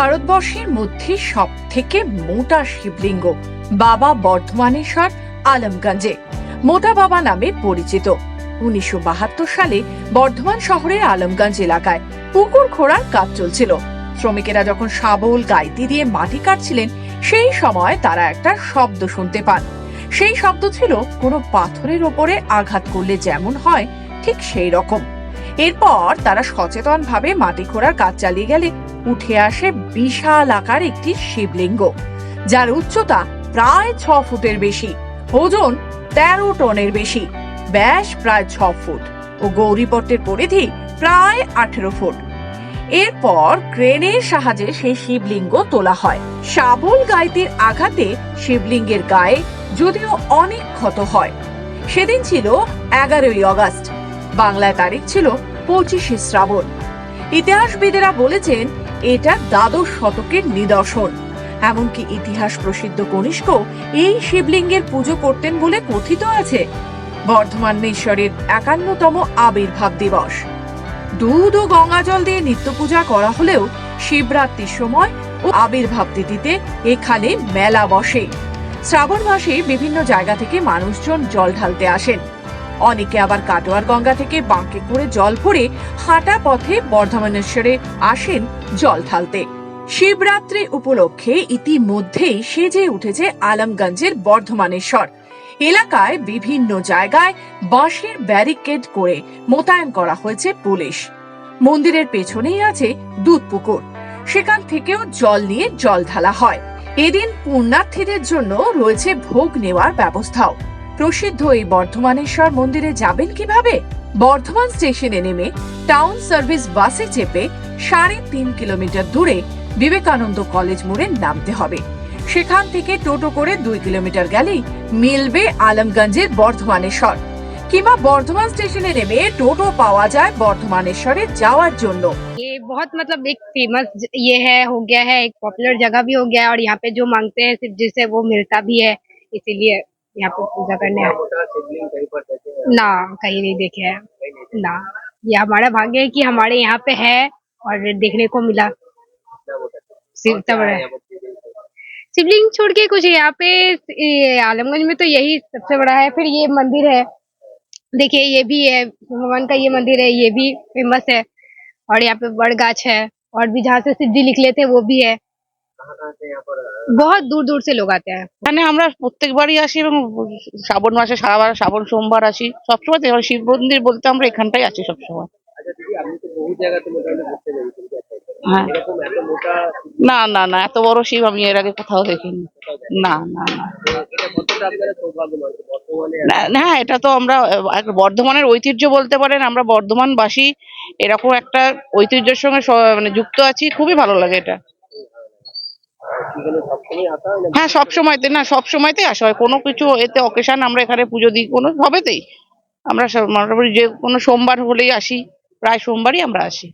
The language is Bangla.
ভারতবর্ষের মধ্যে সব থেকে মোটা শিবলিঙ্গ বাবা বর্ধমানেশ্বর আলমগঞ্জে। মোটা বাবা নামে পরিচিত। উনিশশো বাহাত্তর সালে বর্ধমান শহরের আলমগঞ্জ এলাকায় পুকুর খোঁড়ার কাজ চলছিল। শ্রমিকেরা যখন শাবল, গাইতি দিয়ে মাটি কাটছিলেন, সেই সময় তারা একটা শব্দ শুনতে পান। সেই শব্দ ছিল, কোনো পাথরের ওপরে আঘাত করলে যেমন হয়, ঠিক সেই রকম। এরপর তারা সচেতনভাবে মাটি খোঁড়ার কাজ চালিয়ে গেলে উঠে আসে বিশাল আকার একটি শিবলিঙ্গ, যার উচ্চতা প্রায় ছ ফুটের বেশি, ওজন তেরো টনের বেশি, ব্যাস প্রায় ছ ফুট ও গৌরীপট্টের পরিধি প্রায় আঠেরো ফুট। এরপর ক্রেনের সাহায্যে সেই শিবলিঙ্গ তোলা হয়। শাবল গাইতির আঘাতে শিবলিঙ্গের গায়ে যদিও অনেক ক্ষত হয়। সেদিন ছিল এগারোই অগস্ট। বাংলায় তারিখ ছিল পঁচিশে শ্রাবণ। ইতিহাসবিদেরা বলেছেন, এটা দ্বাদশ শতকের নিদর্শন। এমনকি ইতিহাস প্রসিদ্ধ কনিষ্ক এই শিবলিঙ্গের পুজো করতেন বলে কথিত আছে। বর্ধমানেশ্বরের একান্নতম আবির্ভাব দিবস। দুধ ও গঙ্গা জল দিয়ে নিত্য পূজা করা হলেও শিবরাত্রির সময় ও আবির্ভাব তিথিতে এখানে মেলা বসে। শ্রাবণ মাসে বিভিন্ন জায়গা থেকে মানুষজন জল ঢালতে আসেন। অনেকে আবার কাটোয়ার গঙ্গা থেকে বাঁকে করে জল ভরে হাঁটা পথে বর্ধমানেশ্বরে আসেন জল ঢালতে। শিবরাত্রি উপলক্ষে ইতিমধ্যেই সেজে উঠেছে আলমগঞ্জের বর্ধমানেশ্বর। এলাকায় বিভিন্ন জায়গায় বাঁশের ব্যারিকেড করে মোতায়েন করা হয়েছে পুলিশ। মন্দিরের পেছনেই আছে দুধ পুকুর। সেখান থেকেও জল নিয়ে জল ঢালা হয়। এদিন পুণ্যার্থীদের জন্য রয়েছে ভোগ নেওয়ার ব্যবস্থাও। প্রসিদ্ধ এই বর্ধমানেশ্বর মন্দিরে যাবেন কিভাবে বর্ধমান স্টেশনে নেমে টাউন সার্ভিস বাসে চেপে সাড়ে তিন কিলোমিটার দূরে বিবেকানন্দ কলেজ মোড়ে নামতে হবে সেখান থেকে টোটো করে দুই কিলোমিটার গেলেই মিলবে আলমগঞ্জের বর্ধমানেশ্বর কিংবা বর্ধমান স্টেশনে নেমে টোটো পাওয়া যায় বর্ধমানেশ্বরে যাওয়ার জন্য ये बहुत मतलब एक फेमस ये है हो गया है एक पॉपुलर जगह भी हो गया है और यहाँ पे जो मांगते हैं सिर्फ जिसे वो मिलता भी है इसीलिए यहाँ पे पूजा करने आए हैं। ना कहीं नहीं देखे हैं। ना ये हमारा भाग्य है कि हमारे यहाँ पे है और देखने को मिला। हैं? है। है। शिवलिंग छोड़ के कुछ यहाँ पे आलमगंज में तो यही सबसे बड़ा है। फिर ये मंदिर है। देखिए ये भी है। भगवान का ये मंदिर है ये भी फ़ेमस है। और यहाँ पे बड़ गाछ है। और भी जहाँ से शिव जी निकले थे वो भी है। बहुत दूर दूर से लोग आते हैं এখানে আমরা প্রত্যেকবারই আসি এবং শ্রাবণ মাসে সারাবার শ্রাবণ সোমবার আসি সবসময় তো এবার শিব মন্দির বলতে আমরা এখানটাই আছি সবসময় আচ্ছা দিদি আপনি তো বহু জায়গাতে মোটামুটি ঘুরতে গেছেন হ্যাঁ এরকম এত মোটা না না না এত বড় শিব আমি এর আগে কোথাও দেখিনি না না না তো এটা কতটা আপনারা সৌভাগ্য মানছে বর্তমানে না- না হ্যাঁ এটা তো আমরা আহ, এক বর্ধমানের ঐতিহ্য বলতে পারেন আমরা বর্ধমানবাসী এরকম একটা ঐতিহ্যের সঙ্গে স- মানে যুক্ত আছি খুবই ভালো লাগে এটা হয় সব সময়তে না সব সময়তেই আসা হয়। কোনো কিছু এতে অকেশন আমরা এখানে পুজো দিই, কোনো সবেতেই আমরা মোটামুটি যে কোনো সোমবার হলেই আসি, প্রায় সোমবারই আমরা আসি।